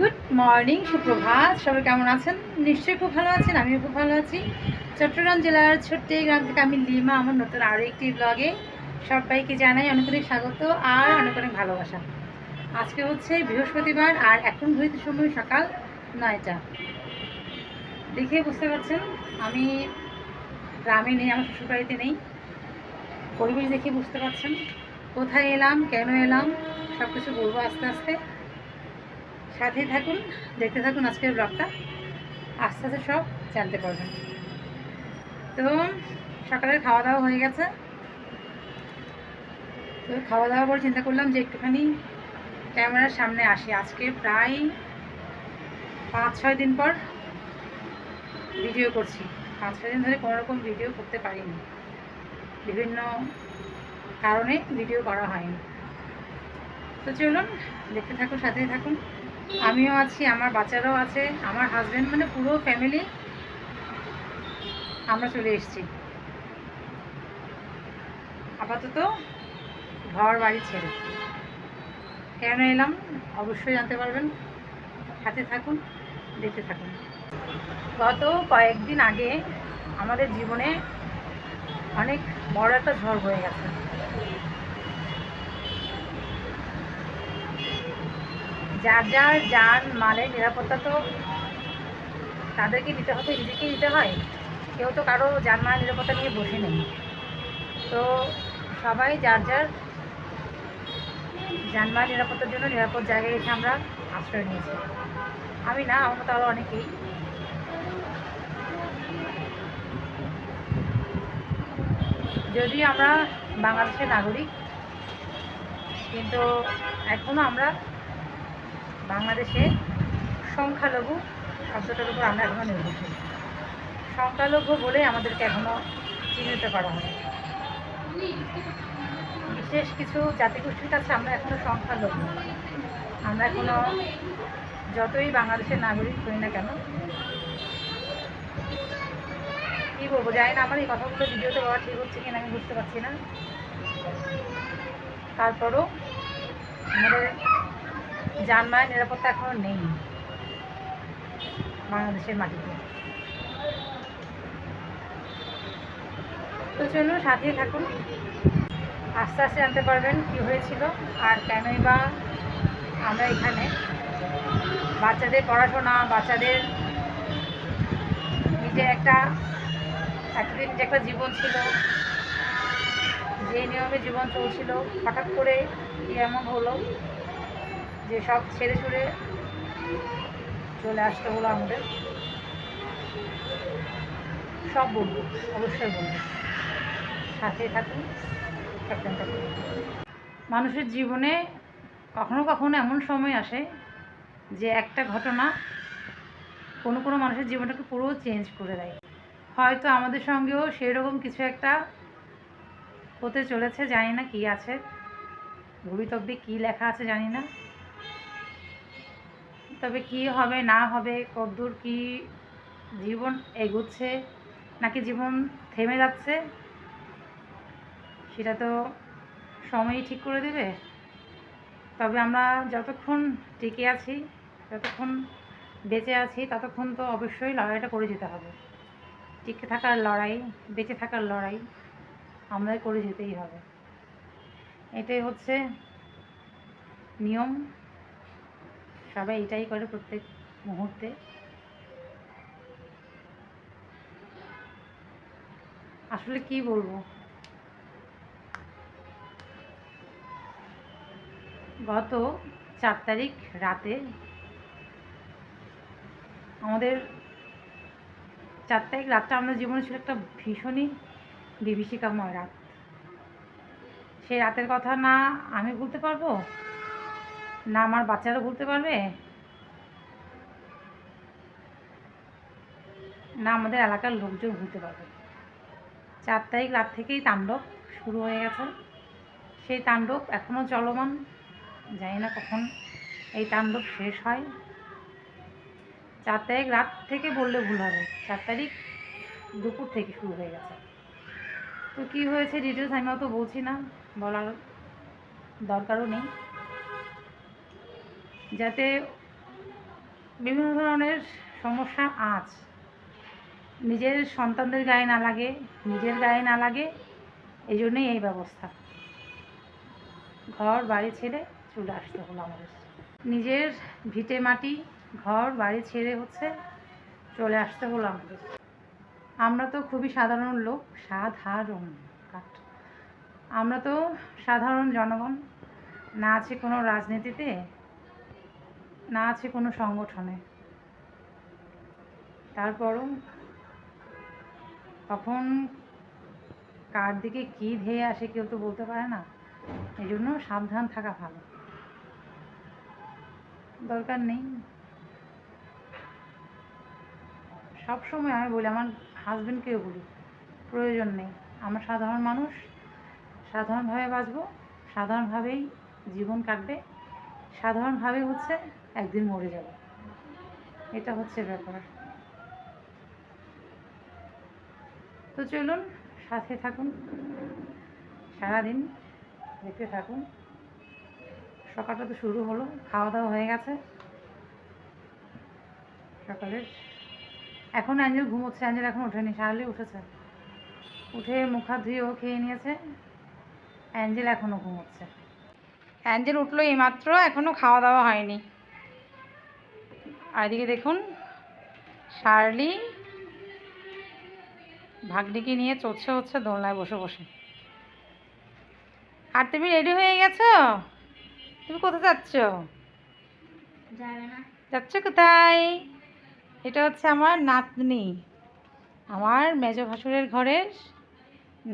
Good morning, সুপ্রভাত। সবাই কেমন আছেন? নিশ্চয়ই খুব ভালো আছেন, আমিও খুব ভালো আছি। চট্টগ্রাম জেলার ছোট্ট এই গ্রাম থেকে আমি লিমা, আমার নতুন আরও একটি ব্লগে সবাইকে জানাই অনেক অনেক স্বাগত আর অনেক অনেক ভালোবাসা। আজকে হচ্ছে বৃহস্পতিবার আর এখন ঘড়িতে সময় সকাল নয়টা। দেখে বুঝতে পারছেন, আমি গ্রামে নেই, আমার শ্বশুরবাড়িতে নেই। পরিবেশ দেখে বুঝতে পারছেন। কোথায় এলাম, কেন এলাম সব কিছু বলব আস্তে আস্তে। সাথেই থাকুন, দেখতে থাকুন আজকের ব্লগটা। আস্তে আস্তে সব জানতে পারবেন। তো, সকালের খাওয়া দাওয়া হয়ে গেছে। তো খাওয়া দাওয়া পর চিন্তা করলাম যে একটুখানি ক্যামেরার সামনে আসি। আজকে প্রায় পাঁচ ছয় দিন পর ভিডিও করছি। পাঁচ ছয় দিন ধরে কোনো রকম ভিডিও করতে পারিনি। বিভিন্ন কারণে ভিডিও করা হয়নি। তো চলুন, দেখতে থাকুন, সাথেই থাকুন। আমিও আছি, আমার বাচ্চারাও আছে, আমার হাজব্যান্ড মানে পুরো ফ্যামিলি আমরা চলে এসেছি। আপাতত ঘর বাড়ি ছেড়ে। কেন এলাম? অবশ্যই জানতে পারবেন। সাথে থাকুন, দেখতে থাকুন। গত কয়েকদিন আগে আমাদের জীবনে অনেক বড় একটা ঝড় হয়ে গেছে। যার যার যান মালের নিরাপত্তা তো তাদেরকে দিতে হবে, নিজেকে দিতে হয়। কেউ তো কারও যানমাল নিরাপত্তা নিয়ে বসে নেই। তো সবাই যার যার যানবাহন নিরাপত্তার জন্য নিরাপদ জায়গায় এসে আমরা আশ্রয় নিয়েছি। আমি না, আমার মতো আরও অনেকেই। যদি আমরা বাংলাদেশের নাগরিক, কিন্তু এখনও আমরা বাংলাদেশে সংখ্যালঘু শব্দটার উপর আমরা এখনও নির্ভরশীল। সংখ্যালঘু বলে আমাদেরকে এখনও চিহ্নিত করা হয় বিশেষ কিছু জাতিগোষ্ঠীর কাছে আমরা এখনও সংখ্যালঘু। আমরা এখনও যতই বাংলাদেশের নাগরিক হই না কেন, কী বলব, জানি না আমার এই কথাগুলো ভিডিওতে বলা ঠিক হচ্ছে কিনা আমি বুঝতে পারছি না। তারপরও আমাদের যানবাহনের নিরাপত্তা এখনও নেই বাংলাদেশের মাটিতে। তো চলুন সাথেই থাকুন। আস্তে আস্তে জানতে পারবেন কী হয়েছিল আর কেনই বা আমরা এখানে বাচ্চাদের পড়াশোনা, বাচ্চাদের নিজের একটা এতদিন যে একটা জীবন ছিল, যে নিয়মে জীবন চলছিল, হঠাৎ করে কি এমন হলো? যে সব ছেড়ে ছুড়ে চলে আসতে হলো আমাদের। সব বলব, অবশ্যই বলব। সাথে থাকুন সব জানতে পারবেন। মানুষের জীবনে কখনো কখনো এমন সময় আসে যে একটা ঘটনা কোনো কোনো মানুষের জীবনটাকে পুরো চেঞ্জ করে দেয়। হয়তো আমাদের সঙ্গেও সেই রকম কিছু একটা হতে চলেছে, জানি না কী আছে। ভবিতব্যে কী লেখা আছে জানি না। তবে কি হবে, না হবে, কদ্দূর কি জীবন এগুচ্ছে, নাকি জীবন থেমে যাচ্ছে, সেটা তো সময়ই ঠিক করে দেবে। তবে আমরা যতক্ষণ টিকে আছি, যতক্ষণ বেঁচে আছি, ততক্ষণ তো অবশ্যই লড়াইটা করে যেতে হবে। টিকে থাকার লড়াই, বেঁচে থাকার লড়াই আমাদের করে যেতেই হবে। এটাই হচ্ছে নিয়ম। সবাই এটাই করে প্রত্যেক মুহূর্তে। আসলে কি বলব? গত চার তারিখ রাতে আমাদের চার তারিখ রাতটা আমাদের জীবনে ছিল একটা ভীষণই বিভীষিকাময় রাত। সেই রাতের কথা না আমি বলতে পারব? না, আমার বাচ্চারা বলতে পারবে? না, আমাদের এলাকার লোকজন ভুলতে পারবে। চার তারিখ রাত থেকেই তাণ্ডব শুরু হয়ে গেছে। সেই তাণ্ডব এখনও চলমান, জানি না কখন এই তাণ্ডব শেষ হয়। চার তারিখ রাত থেকে বললে ভুল হবে। চার তারিখ দুপুর থেকে শুরু হয়ে গেছে। তো কী হয়েছে ডিটেলস আমি অত বলছি না, বলার দরকারও নেই। যাতে বিভিন্ন ধরনের সমস্যা আজ নিজের সন্তানদের গায়ে না লাগে, নিজের গায়ে না লাগে এই জন্যই এই ব্যবস্থা। ঘর, বাড়ি ছেড়ে চলে আসতে হলো আমাদের। নিজের ভিটে মাটি, ঘর, বাড়ি ছেড়ে হচ্ছে চলে আসতে হলো আমাদের। আমরা তো খুবই সাধারণ লোক, সাধারণ আমরা তো সাধারণ জনগণ। না আছে কোনো রাজনীতিতে না আছে কোনো সংগঠনে। তারপরও কখন কার দিকে কী ধেয়ে আসে কেউ তো বলতে পারে না। এই জন্য সাবধান থাকা ভালো। দরকার নেই। সব সময় আমি বলি, আমার হাজবেন্ডকেও বলি, প্রয়োজন নেই। আমরা সাধারণ মানুষ, সাধারণভাবে বাঁচবো, সাধারণভাবেই জীবন কাটবে, সাধারণভাবে হচ্ছে একদিন মরে যাব। এটা হচ্ছে ব্যাপার। তো চলুন, সাথে থাকুন, সারাদিন দেখতে থাকুন। সকালটা তো শুরু হলো খাওয়া দাওয়া হয়ে গেছে। সকালের এখন অ্যাঞ্জেল ঘুমোচ্ছে, অ্যাঞ্জেল এখন ওঠেনি সারালি উঠেছে। উঠে মুখ হাত ধুয়ে ও খেয়ে নিয়েছে। অ্যাঞ্জেল এখনও ঘুমোচ্ছে। অ্যাঞ্জেল উঠল এইমাত্র এখনও খাওয়া দাওয়া হয়নি। আর এদিকে দেখুন শার্লি ভাগ্নিকে নিয়ে চলছে হচ্ছে দোলনায় বসে বসে। আর তুমি রেডি হয়ে গেছো? তুমি কোথায় যাচ্ছ? যাচ্ছ কোথায়? এটা হচ্ছে আমার নাতনি আমার মেজ ভাসুরের ঘরের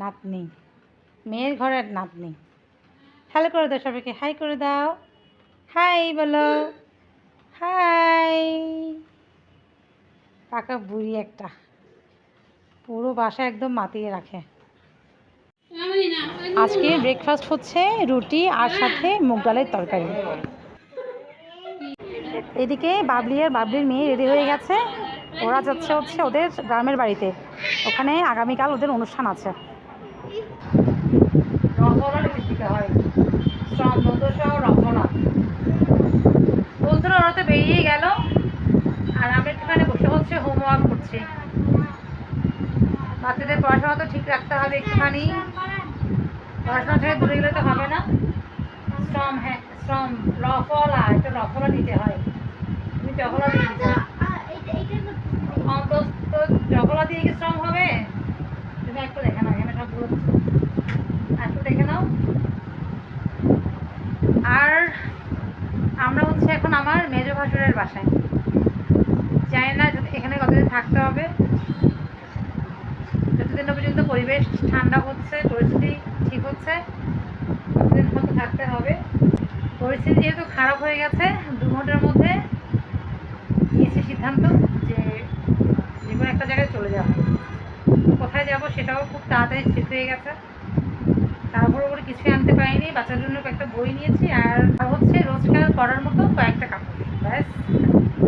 নাতনি মেয়ের ঘরের নাতনি। হ্যালো করে দাও সবাইকে হাই করে দাও। হাই বলো। হাই। পাকা বুড়ি একটা। পুরো বাসা একদম মাতিয়ে রাখে। আজকে ব্রেকফাস্ট হচ্ছে রুটি আর সাথে মুগ ডালের তরকারি। এদিকে বাবলি আর বাবলির মেয়ে রেডি হয়ে গেছে। ওরা যাচ্ছে হচ্ছে ওদের গ্রামের বাড়িতে। ওখানে আগামীকাল ওদের অনুষ্ঠান আছে। বন্ধুরা ওরা তো বেরিয়ে গেল আর আমি একটুখানি বসে হচ্ছে হোমওয়ার্ক করছি। বাচ্চাদের পড়াশোনা তো ঠিক রাখতে হবে একটুখানি। পড়াশোনা থেকে দূরে গেলে তো হবে না। শ্রম হ্যাঁ শ্রম, রফলা একটা রফলা দিতে হয়। তুমি জফলা দিয়ে দিচ্ছ অন্তত জফলা দিয়ে কি শ্রম হবে তুমি একটু দেখে নাও এখানে সবগুলো একটু দেখে নাও আর আমরা হচ্ছে এখন আমার মেজ ভাসুরের বাসায় জানি না যদি এখানে কতদিন থাকতে হবে যতদিন না পর্যন্ত পরিবেশ ঠান্ডা হচ্ছে পরিস্থিতি ঠিক হচ্ছে ততদিন মতো থাকতে হবে পরিস্থিতি যেহেতু খারাপ হয়ে গেছে দু ঘণ্টার মধ্যে নিয়েছি সিদ্ধান্ত যে যে কোনো একটা জায়গায় চলে যাব কোথায় যাব সেটাও খুব তাড়াতাড়ি ঠিক হয়ে গেছে। তারপর ওপরে কিছুই আনতে পারিনি। বাচ্চার জন্য কয়েকটা বই নিয়েছি আর হচ্ছে রোজকার করার মতো কয়েকটা কাপড়। ব্যাস,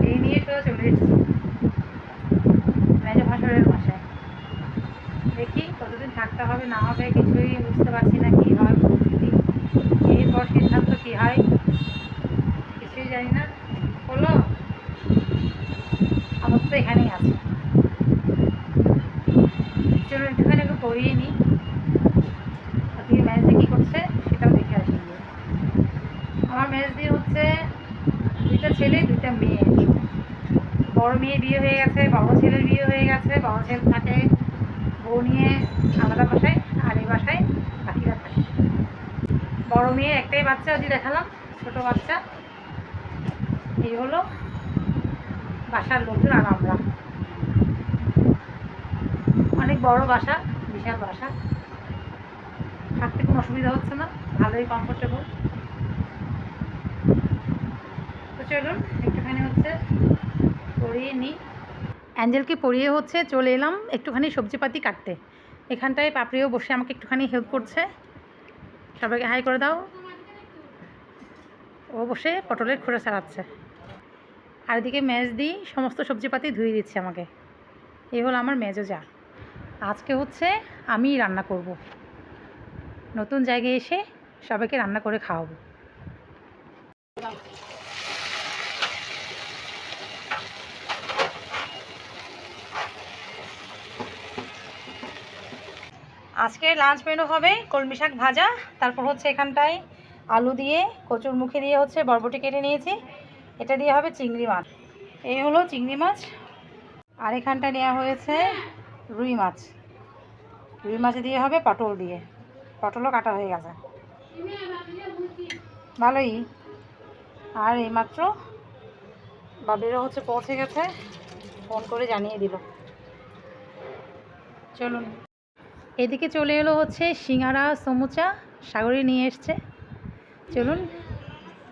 এই নিয়ে তো চলে এসেছি। মেজো ভাষারের বাসায়। দেখি কতদিন থাকতে হবে, না হবে, কিছুই বুঝতে পারছি না কী হয় পরিস্থিতি এরপর সিদ্ধান্ত কী হয়, কিছুই জানি না। হলো আমার তো এখানেই আছে চলুন একটুখানি একটু পড়িয়ে নিই আজকে ম্যাচ দিয়ে কী করছে সেটাও দেখে আসি গিয়ে। আমার ম্যাচ দিয়ে হচ্ছে দুইটা ছেলে, দুইটা মেয়ে। বড় মেয়ে বিয়ে হয়ে গেছে, বড় ছেলের বিয়ে হয়ে গেছে, বড় ছেলে থাকে বউ নিয়ে আলাদা বাসায়, আর এই বাসায় বাকিরা থাকে। বড় মেয়ে, একটাই বাচ্চা, ওই দেখালাম, ছোট বাচ্চা। এই হলো বাসার লোকজন আর আমরা। অনেক বড় বাসা, বিশাল বাসা। থাকতে কোনো অসুবিধা হচ্ছে না, ভালোই কমফোর্টেবল চলুন, একটুখানি হচ্ছে পরিয়ে নিই। অ্যাঞ্জেলকে পরিয়ে হচ্ছে চলে এলাম একটুখানি সবজিপাতি কাটতে। এখানটায় পাপড়িও বসে আমাকে একটুখানি হেল্প করছে। সবাইকে হাই করে দাও। ও বসে পটলের খুঁড়ে ছাড়াচ্ছে। আর এদিকে মেজ দিই সমস্ত সবজিপাতি ধুয়ে দিচ্ছে আমাকে। এই হলো আমার মেজো যা আজকে হচ্ছে আমি রান্না করব। নতুন জায়গায় এসে সবাইকে রান্না করে খাওয়াবো। আজকে লাঞ্চ মেনু হবে কলমি শাক ভাজা, তারপর হচ্ছে এখানটায় আলু দিয়ে, কচুর মুখে দিয়ে হচ্ছে বরবটি কেটে নিয়েছি। এটা দিয়ে হবে চিংড়ি মাছ। এই হলো চিংড়ি মাছ। আর এখানটা নেওয়া হয়েছে রুই মাছ। রুই মাছ দিয়ে হবে পটল দিয়ে। পটলও কাটা হয়ে গেছে। ভালোই। আর এইমাত্র বাবলিরা হচ্ছে পৌঁছে গেছে। ফোন করে জানিয়ে দিল। চলুন। এদিকে চলে এলো হচ্ছে সিঙ্গারা, সমুচা, সাগরে নিয়ে এসছে। চলুন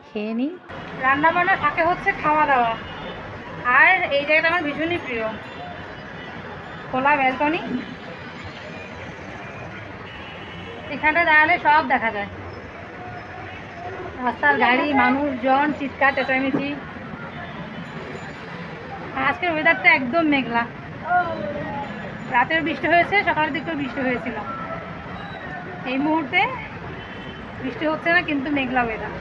খেয়ে নিই। রান্না বান্না থাকে হচ্ছে খাওয়া দাওয়া আর এই জায়গাটা আমার ভীষণই প্রিয়। খোলা ব্যালকনি এখানটা দাঁড়ালে সব দেখা যায়। রাস্তার গাড়ি, মানুষজন, চিৎকার, চেঁচামেচি। আজকের ওয়েদারটা একদম মেঘলা। রাতের বৃষ্টি হয়েছে, সকালের দিকেও বৃষ্টি হয়েছিল। এই মুহূর্তে বৃষ্টি হচ্ছে না, কিন্তু মেঘলা ওয়েদার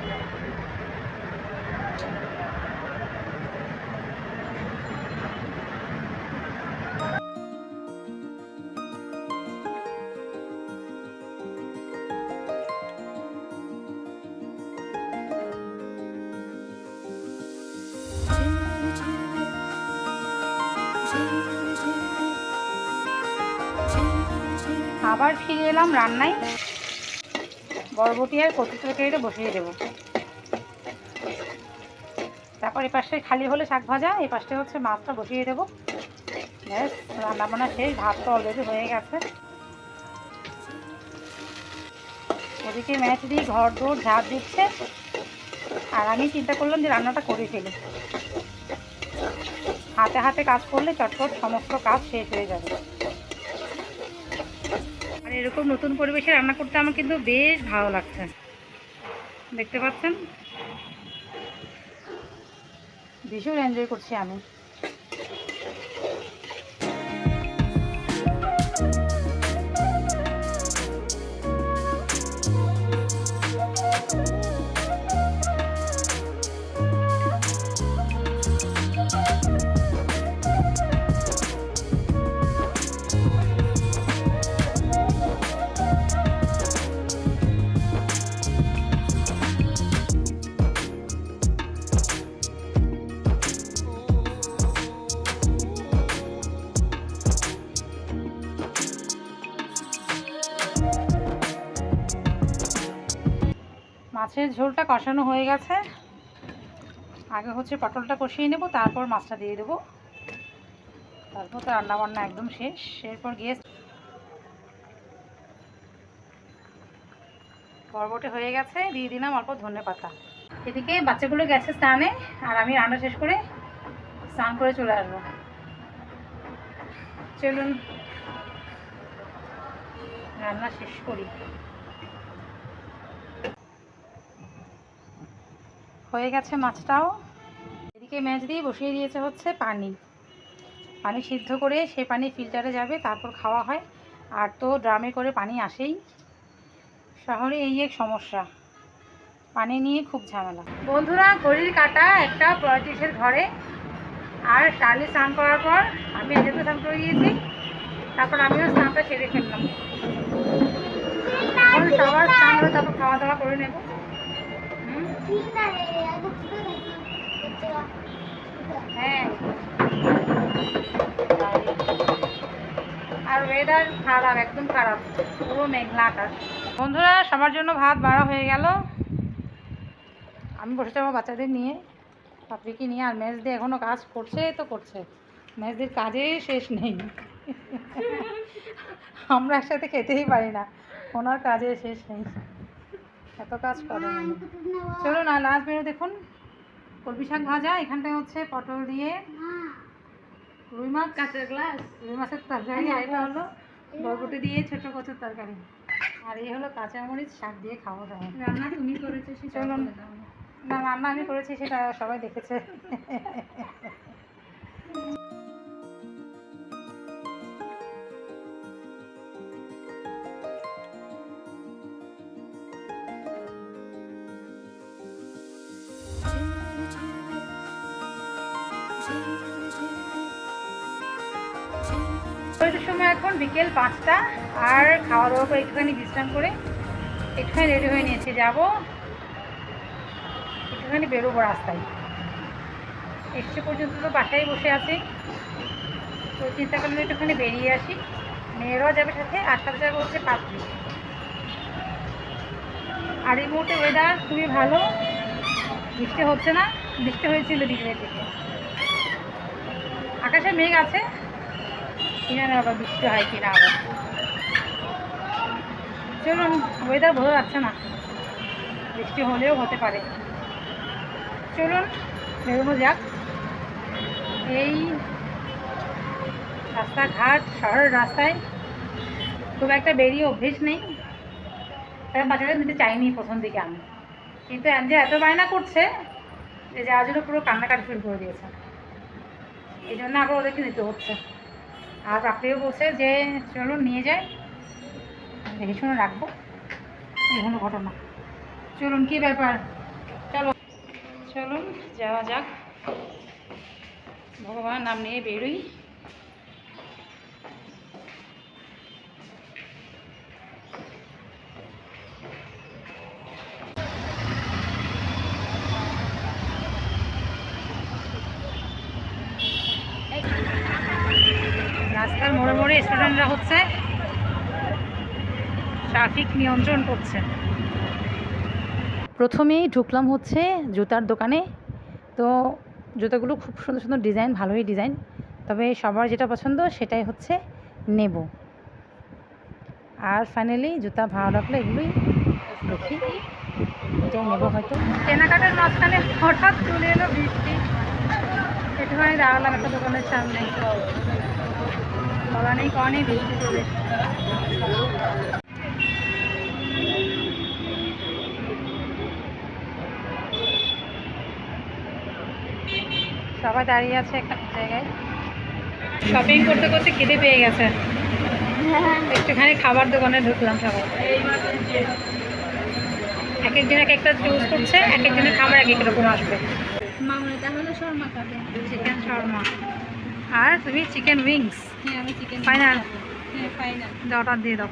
আবার ফিরে এলাম রান্নায়। বরবটি আর কচু তরকারিটা বসিয়ে দেবো। তারপর এই পাশে খালি হলে শাক ভাজা এই পাশে হচ্ছে মাছটা বসিয়ে দেবো। ব্যাস রান্না বান্না শেষ, ভাত তো অলরেডি হয়ে গেছে। ওদিকে ম্যাচ দিয়ে ঘর দৌড় ঝাড় দিচ্ছে। আর আমি চিন্তা করলাম যে রান্নাটা করে ফেলি। হাতে হাতে কাজ করলে চটপট সমস্ত কাজ শেষ হয়ে যাবে। এরকম নতুন পরিবেশে রান্না করতে আমার কিন্তু বেশ ভালো লাগছে। দেখতে পাচ্ছেন? ভীষণ এনজয় করছি আমি। মাছের ঝোলটা কষানো হয়ে গেছে। আগে হচ্ছে পটলটা কষিয়ে নেব, তারপর মাছটা দিয়ে দেবো। তারপর তো রান্না বান্না একদম শেষ। এরপর গিয়ে বরবটি হয়ে গেছে, দিয়ে দিলাম অল্প ধনে পাতা। এদিকে বাচ্চাগুলো গেছে স্নানে, আর আমি রান্না শেষ করে স্নান করে চলে আসব। চলুন, রান্না শেষ করি। হয়ে গেছে মাছটাও। এদিকে ম্যাচ দিয়ে বসিয়ে দিয়েছে হচ্ছে পানি। পানি সিদ্ধ করে সে পানি ফিল্টারে যাবে তারপর খাওয়া হয়। আর তো ড্রামে করে পানি আসেই। শহরে এই এক সমস্যা। পানি নিয়ে খুব ঝামেলা। বন্ধুরা ঘড়ির কাটা একটা পঁয়ত্রিশের ঘরে। আর শালি স্নান করার পর আমি এজেন্টে স্নান করে গিয়েছি। তারপর আমিও স্নানটা সেরে ফেললাম। সবার স্নান হলে তারপর খাওয়া দাওয়া করে নেব। আর ওয়েদার খারাপ, একদম খারাপ। পুরো মেঘলা বন্ধুরা, সবার জন্য ভাত বাড়া হয়ে গেল। আমি বসে যাব বাচ্চাদের নিয়ে। পাপড়িকে নিয়ে আর মেজদি এখনও কাজ করছে তো করছে। মেজদির কাজে শেষ নেই। আমরা একসাথে খেতেই পারি না। ওনার কাজে শেষ নেই। এত কাজ করে। চলো না লাস্ট মেনু দেখুন। কলমি শাক ভাজা এখানটায় হচ্ছে পটল দিয়ে রুই মাছ। কাঁচের গ্লাস। রুই মাছের তরকারি আর এটা হলো বরবটি দিয়ে ছোটো কচুর তরকারি। আর এই হলো কাঁচামরিচ শাক দিয়ে খাওয়া দাওয়া। রান্না তুমি করেছ চলুন। না রান্না আমি করেছি সেটা সবাই দেখেছে। এখন বিকেল পাঁচটা আর খাওয়া দাওয়া করে একটুখানি বিশ্রাম করে একটুখানি রেডি হয়ে নিয়েছি, যাব। একটুখানি বেরোবো রাস্তায়। এসছে পর্যন্ত তো বাসায় বসে আছি। তো চিন্তা করলে একটুখানি বেরিয়ে আসি। মেয়েরাও যাবে সাথে, আর সাথে যাবে হচ্ছে পাত্রী আর এই মুহূর্তে ওয়েদার খুবই ভালো। বৃষ্টি হচ্ছে না, বৃষ্টি হয়েছিল বিকেলের দিকে। আকাশে মেঘ আছে। কিনা না আবার বৃষ্টি হয় কিনা আবার। চলুন ওয়েদার ভালো যাচ্ছে না। বৃষ্টি হলেও হতে পারে। চলুন, বেরোনো যাক। এই রাস্তাঘাট, শহরের রাস্তায় খুব একটা বেরিয়ে অভ্যেস নেই। কারণ বাচ্চাটা নিতে চাইনি প্রথম দিকে আমি। কিন্তু যে এত বায়না করছে যে যাওয়ার জন্য পুরো কান্নাকাটি শুরু করে দিয়েছে। এই জন্য আবার ওদেরকে নিতে হচ্ছে। আর বাপিও বসে যে চলুন নিয়ে যাই। দেখে শুনে রাখব। এই হলো ঘটনা। চলুন, কি ব্যাপার? চলো। চলুন, যাওয়া যাক। ভগবান, নাম নিয়ে বেরোই। স্টুডেন্টরা হচ্ছে ট্রাফিক নিয়ন্ত্রণ করছে। প্রথমেই ঢুকলাম হচ্ছে জুতার দোকানে। তো জুতোগুলো খুব সুন্দর সুন্দর ডিজাইন ভালোই ডিজাইন। তবে সবার যেটা পছন্দ সেটাই হচ্ছে নেব। আর ফাইনালি জুতা ভালো লাগল এগুলোই দেখি। এটাই নেব হয়তো। কেনাকাটার মাঝখানে হঠাৎ চলে এলো বৃষ্টি একটুখানি দাঁড়ালাম একটা দোকানের সামনে। কনেই বৃষ্টি সবাই দাঁড়িয়ে আছে একটা জায়গায়। শপিং করতে করতে খিদে পেয়ে গেছে। একটুখানি খাবার দোকানে ঢুকলাম সবাই। এক একজন এক একটা চুজ করছে এক একজনের খাবার এক এক রকম আসবে। মামনি তাহলে শর্মা খাবে। চিকেন শর্মা। আর তুমি চিকেন উইংস ফাইনাল অর্ডার দিয়ে দাও।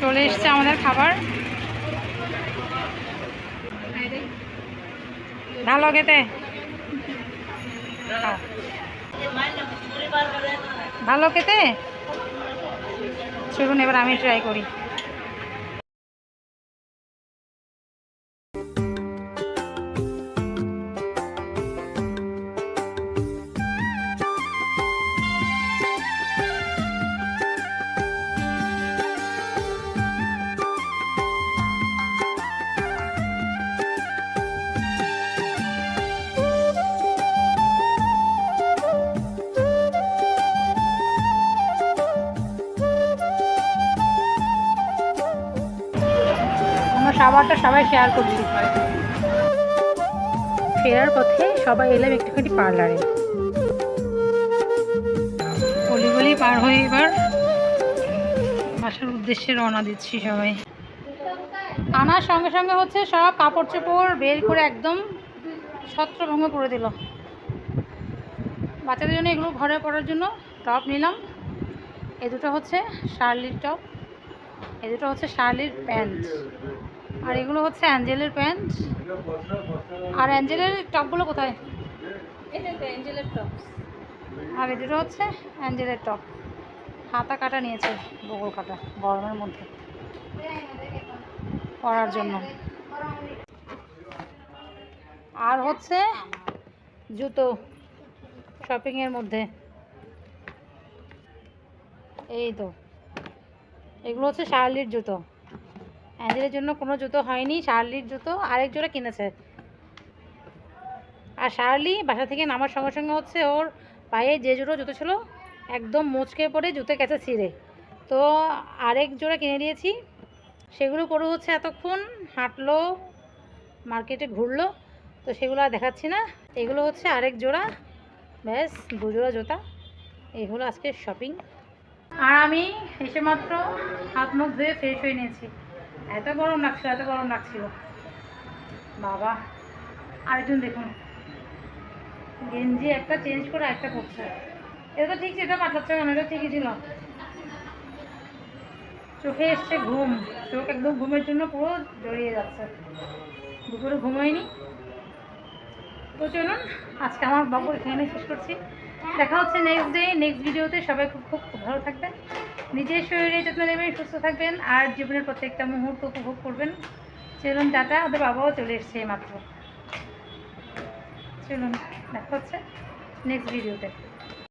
চলে এসছে আমাদের খাবার। ভালো খেতে। ভালো খেতে চলুন এবার আমি ট্রাই করি। খাবারটা সবাই শেয়ার করছি। ফেরার পথে সবাই এলাম একটুখানি পার্লারে অলিগলি পার হয়ে এবার বাসার উদ্দেশ্যে রওনা দিচ্ছি সবাই। আনার সঙ্গে সঙ্গে হচ্ছে সব কাপড় চোপড় বের করে একদম ছত্রভঙ্গ করে দিল। বাচ্চাদের জন্য এগুলো ঘরে পরার জন্য টপ নিলাম। এ দুটো হচ্ছে শার্লির টপ, এ দুটো হচ্ছে শার্লির প্যান্ট। আর এগুলো হচ্ছে অ্যাঞ্জেলের প্যান্ট। আর অ্যাঞ্জেলের টপগুলো কোথায়? এটা তো অ্যাঞ্জেলের টপ আর এই দুটো হচ্ছে অ্যাঞ্জেলের টপ। হাতা কাটা নিয়েছে বগল কাটা গরমের মধ্যে পরার জন্য। আর হচ্ছে জুতো শপিংয়ের মধ্যে। এই তো এগুলো হচ্ছে শার্লির জুতো। অ্যাঞ্জেলের জন্য কোনো জুতো হয়নি, শার্লির জুতো আরেক জোড়া কিনেছে। আর শার্লি বাসা থেকে নামার সঙ্গে সঙ্গে হচ্ছে ওর পায়ে যে জোড়ো জুতো ছিল একদম মুচকে পড়ে জুতো গেছে ছিঁড়ে। তো আরেক জোড়া কিনে দিয়েছি। সেগুলো পরে হচ্ছে এতক্ষণ হাঁটলো, মার্কেটে ঘুরলো, তো সেগুলো আর দেখাচ্ছি না। এগুলো হচ্ছে আরেক জোড়া। ব্যাস দু জোড়া জুতা। এই হলো আজকে শপিং আর আমি এসে মাত্র হাত মুখ ধুয়ে ফ্রেশ হয়ে নিয়েছি। এত গরম লাগছিল, এত গরম লাগছিল। বাবা, আরেকজন দেখুন। গেঞ্জি একটা চেঞ্জ করে একটা পরছে। এটা তো ঠিক ছিল এটা পাঠাচ্ছে কেন এটা ঠিকই ছিল। চোখে এসছে ঘুম। চোখ একদম ঘুমের জন্য পুরো জড়িয়ে যাচ্ছে। দুপুরে ঘুম হয়নি। তো চলুন, আজকে আমার বাবু এখানে শেষ করছি। দেখা হচ্ছে নেক্সট ডে নেক্সট ভিডিওতে সবাই খুব খুব ভালো থাকবেন। নিজের শরীরে যত্ন নেবেন, সুস্থ থাকবেন আর জীবনের প্রত্যেকটা মুহূর্ত উপভোগ করবেন। চলুন, টাটা ওদের বাবাও চলে এসছে মাত্র। চলুন, দেখা হচ্ছে নেক্সট ভিডিওতে